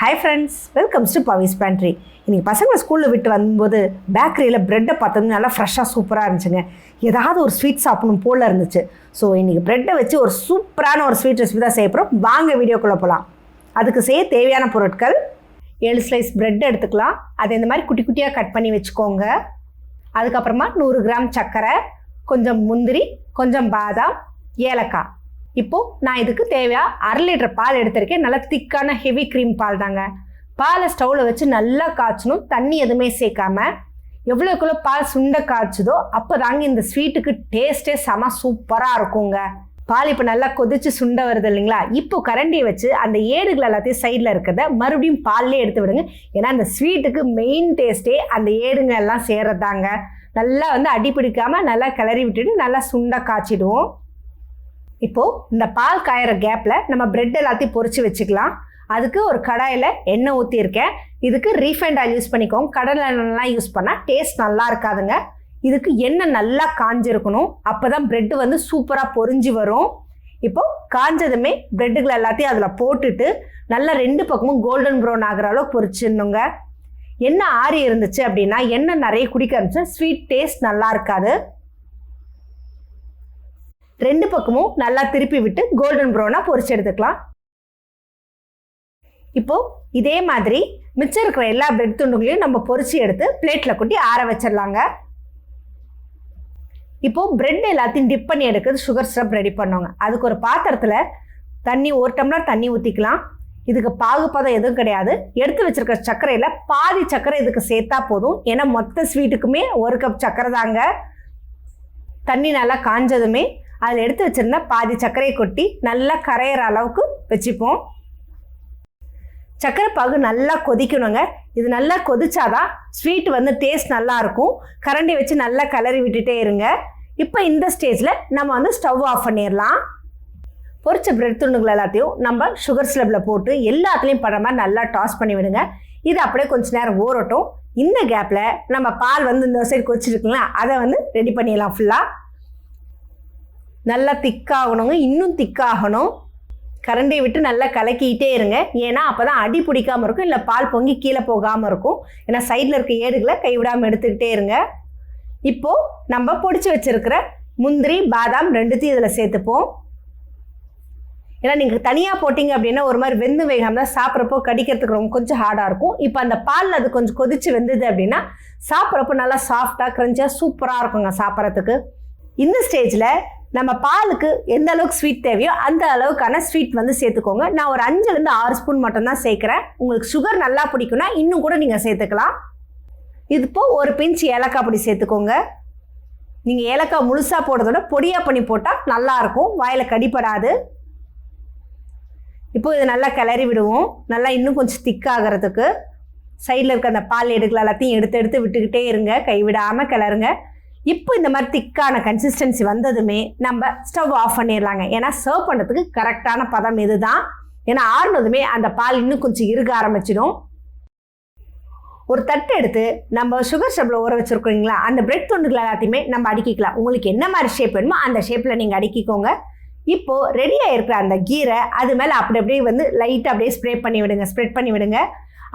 Hi friends welcomes to Pavis pantry இன்றைக்கி பசங்களை ஸ்கூலில் விட்டு வரும்போது பேக்கரியில் ப்ரெட்டை பார்த்தது நல்லா ஃப்ரெஷ்ஷாக சூப்பராக இருந்துச்சுங்க. ஏதாவது ஒரு ஸ்வீட் சாப்பிடணும் போல் இருந்துச்சு. ஸோ இன்றைக்கி ப்ரெட்டை வச்சு ஒரு சூப்பரான ஒரு ஸ்வீட் ரெசிபி தான் செய்ய போகிறோம் வாங்க வீடியோக்குள்ளே போகலாம் அதுக்கு செய்ய தேவையான பொருட்கள் ஏழு ஸ்லைஸ் ப்ரெட் எடுத்துக்கலாம். அதை இந்த மாதிரி குட்டி குட்டியாக கட் பண்ணி வச்சுக்கோங்க. அதுக்கப்புறமா நூறு கிராம் சர்க்கரை கொஞ்சம் முந்திரி கொஞ்சம் பாதாம் ஏலக்காய். இப்போது நான் இதுக்கு தேவையாக அரை லிட்டர் பால் எடுத்திருக்கேன். நல்லா திக்கான ஹெவி க்ரீம் பால் தாங்க. பாலை ஸ்டவ்வில் வச்சு நல்லா காய்ச்சணும். தண்ணி எதுவுமே சேர்க்காம. எவ்வளோக்குள்ளே பால் சுண்ட காய்ச்சுதோ அப்போ தாங்க இந்த ஸ்வீட்டுக்கு டேஸ்ட்டே செம சூப்பராக இருக்குங்க. பால் இப்போ நல்லா கொதிச்சு சுண்ட வருது இல்லைங்களா? இப்போ கரண்டியை வச்சு அந்த ஏடுகள் எல்லாத்தையும் சைடில் இருக்கிறத மறுபடியும் பால்லே எடுத்து விடுங்க. ஏன்னா அந்த ஸ்வீட்டுக்கு மெயின் டேஸ்ட்டே அந்த ஏடுங்க எல்லாம் சேர்றதாங்க. நல்லா வந்து அடி பிடிக்காமல் நல்லா கிளறி விட்டுட்டு நல்லா சுண்ட காய்ச்சிடுவோம். இப்போது இந்த பால் காயிற கேப்பில் நம்ம பிரெட் எல்லாத்தையும் பொறிச்சு வச்சுக்கலாம். அதுக்கு ஒரு கடாயில் எண்ணெய் ஊற்றியிருக்கேன் இதுக்கு ரீஃபைண்ட் ஆயில் யூஸ் பண்ணிக்கோங்க. கடலை எண்ணெய்லாம் யூஸ் பண்ணால் டேஸ்ட் நல்லா இருக்காதுங்க. இதுக்கு எண்ணெய் நல்லா காஞ்சிருக்கணும். அப்போ தான் ப்ரெட்டு வந்து சூப்பராக பொரிஞ்சு வரும். இப்போது காஞ்சதுமே ப்ரெட்டுகளை எல்லாத்தையும் அதில் போட்டுட்டு நல்லா ரெண்டு பக்கமும் கோல்டன் ப்ரௌன் ஆகிற அளவுக்கு பொறிச்சிடணுங்க எண்ணெய் ஆறி இருந்துச்சு அப்படின்னா எண்ணெய் நிறைய குடிக்க ஆரம்பிச்சா ஸ்வீட் டேஸ்ட் நல்லா இருக்காது. ரெண்டு பக்கமும் நல்லா திருப்பி விட்டு கோல்டன் ப்ரௌனாக பொரிச்சு எடுத்துக்கலாம். இப்போ இதே மாதிரி மிச்சம் இருக்கிற எல்லா பிரெட் துண்டுகளையும் நம்ம பொரிச்சு எடுத்து பிளேட்டில் கொட்டி ஆற வச்சிடலாங்க. இப்போ பிரெட் எல்லாத்தையும் டிப் பண்ணி எடுக்கிறது சுகர் ஸ்ட்ரப் ரெடி பண்ணுவாங்க அதுக்கு ஒரு பாத்திரத்தில் தண்ணி ஒரு டம்ளர் தண்ணி ஊற்றிக்கலாம் இதுக்கு பாகுபதம் எதுவும் கிடையாது. எடுத்து வச்சிருக்கிற சர்க்கரையில் பாதி சர்க்கரை இதுக்கு சேர்த்தா போதும். ஏன்னா மொத்த ஸ்வீட்டுக்குமே ஒரு கப் சர்க்கரை தாங்க. தண்ணி நல்லா காஞ்சதுமே அதில் எடுத்து வச்சுருந்தா பாதி சர்க்கரையை கொட்டி நல்லா கரையிற அளவுக்கு வச்சுப்போம். சர்க்கரை பாகு நல்லா கொதிக்கணுங்க. இது நல்லா கொதிச்சாதான் ஸ்வீட் வந்து டேஸ்ட் நல்லாயிருக்கும் கரண்டி வச்சு நல்லா கலரி விட்டுட்டே இருங்க. இப்போ இந்த ஸ்டேஜில் நம்ம வந்து ஸ்டவ் ஆஃப் பண்ணிடலாம் பொரிச்ச பிரெட் துண்டுகள் எல்லாத்தையும் நம்ம சுகர் ஸ்லப்பில் போட்டு எல்லாத்துலேயும் படுற மாதிரி நல்லா டாஸ் பண்ணி விடுங்க. இது அப்படியே கொஞ்சம் நேரம் ஊறட்டும். இந்த கேப்பில் நம்ம பால் வந்து இந்த சைடு கொச்சிருக்கலாம் அதை வந்து ரெடி பண்ணிடலாம் ஃபுல்லாக நல்லா திக்காகணுங்க இன்னும் திக்காகணும். கரண்டியை விட்டு நல்லா கலக்கிக்கிட்டே இருங்க. ஏன்னா அப்போ தான் அடி பிடிக்காமல் இருக்கும் இல்லை பால் பொங்கி கீழே போகாமல் இருக்கும். ஏன்னா சைடில் இருக்க ஏடுகளை கைவிடாமல் எடுத்துக்கிட்டே இருங்க. இப்போது நம்ம பொடிச்சு வச்சுருக்கிற முந்திரி பாதாம் ரெண்டுத்தையும் இதில் சேர்த்துப்போம். ஏன்னா நீங்கள் தனியாக போட்டிங்க அப்படின்னா ஒரு மாதிரி வெந்து வேகாமல் தான் சாப்பிட்றப்போ கடிக்கிறதுக்கு ரொம்ப கொஞ்சம் ஹார்டாக இருக்கும். இப்போ அந்த பாலில் அது கொஞ்சம் கொதித்து வெந்தது அப்படின்னா சாப்பிட்றப்போ நல்லா சாஃப்டாக க்ரஞ்சாக சூப்பராக இருக்குங்க சாப்பிட்றதுக்கு. இந்த ஸ்டேஜில் நம்ம பாலுக்கு எந்த அளவுக்கு ஸ்வீட் தேவையோ அந்த அளவுக்கான ஸ்வீட் வந்து சேர்த்துக்கோங்க. நான் ஒரு அஞ்சுலேருந்து ஆறு ஸ்பூன் மட்டும்தான் சேர்க்குறேன். உங்களுக்கு சுகர் நல்லா பிடிக்கும்னா இன்னும் கூட நீங்கள் சேர்த்துக்கலாம். இது இப்போ ஒரு பிஞ்ச் ஏலக்காய் பொடி சேர்த்துக்கோங்க. நீங்கள் ஏலக்காய் முழுசாக போடுறதோட பொடியாக பண்ணி போட்டால் நல்லாயிருக்கும் வாயில் கடிப்படாது இப்போ இது நல்லா கிளறி விடுவோம். நல்லா இன்னும் கொஞ்சம் திக்காகிறதுக்கு சைடில் இருக்க அந்த பால் எடுக்கல எல்லாத்தையும் எடுத்து எடுத்து விட்டுக்கிட்டே இருங்க. கைவிடாமல் கிளறுங்க. இப்போ இந்த மாதிரி திக்கான கன்சிஸ்டன்சி வந்ததுமே நம்ம ஸ்டவ் ஆஃப் பண்ணிடலாங்க. ஏன்னா சர்வ் பண்ணுறதுக்கு கரெக்டான பதம் இதுதான். ஏன்னா ஆறுனதுமே அந்த பால் இன்னும் கொஞ்சம் இருக ஆரம்பிச்சிடும். ஒரு தட்டு எடுத்து நம்ம சுகர் ஷேப்பில் ஊற வச்சுருக்கீங்களா அந்த பிரெட் துண்டுகள் எல்லாத்தையுமே நம்ம அடுக்கிக்கலாம். உங்களுக்கு என்ன மாதிரி ஷேப் வேணுமோ அந்த ஷேப்பில் நீங்கள் அடுக்கிக்கோங்க. இப்போது ரெடியாக இருக்கிற அந்த கீரை அது மேலே அப்படி அப்படியே வந்து லைட்டாக அப்படியே ஸ்ப்ரே பண்ணி விடுங்க ஸ்ப்ரெட் பண்ணி விடுங்க.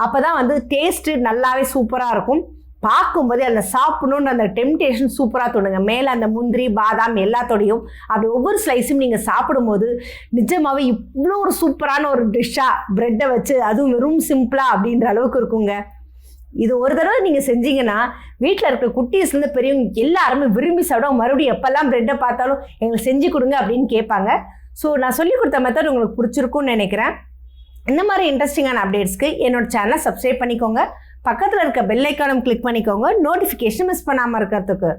அப்போ தான் வந்து டேஸ்ட்டு நல்லாவே சூப்பராக இருக்கும். பார்க்கும்போதே அந்த சாப்பிடணுன்ற அந்த டெம்டேஷன் சூப்பராக தோணுங்க. மேலே அந்த முந்திரி பாதாம் எல்லாத்தோடையும் அப்படி ஒவ்வொரு ஸ்லைஸும் நீங்கள் சாப்பிடும்போது நிஜமாகவே இவ்வளோ ஒரு சூப்பரான ஒரு டிஷ்ஷாக ப்ரெட்டை வச்சு அதுவும் வெறும் சிம்பிளாக அப்படின்ற அளவுக்கு இருக்குங்க. இது ஒரு தடவை நீங்கள் செஞ்சீங்கன்னா வீட்டில் இருக்கிற குட்டீஸ்லேருந்து பெரியவங்க எல்லாருமே விரும்பி சாப்பிடுவாங்க. மறுபடியும் எப்போல்லாம் ப்ரெட்டை பார்த்தாலும் எங்களுக்கு செஞ்சு கொடுங்க அப்படின்னு கேட்பாங்க. ஸோ நான் சொல்லி கொடுத்த மெத்தட் உங்களுக்கு பிடிச்சிருக்கும்னு நினைக்கிறேன். இந்த மாதிரி இன்ட்ரெஸ்டிங்கான அப்டேட்ஸ்க்கு என்னோட சேனலை சப்ஸ்கிரைப் பண்ணிக்கோங்க. பக்கத்தில் இருக்க பெல்லைக்கானும் கிளிக் பண்ணிக்கோங்க. நோட்டிஃபிகேஷன் மிஸ் பண்ணாமல் இருக்கிறதுக்கு.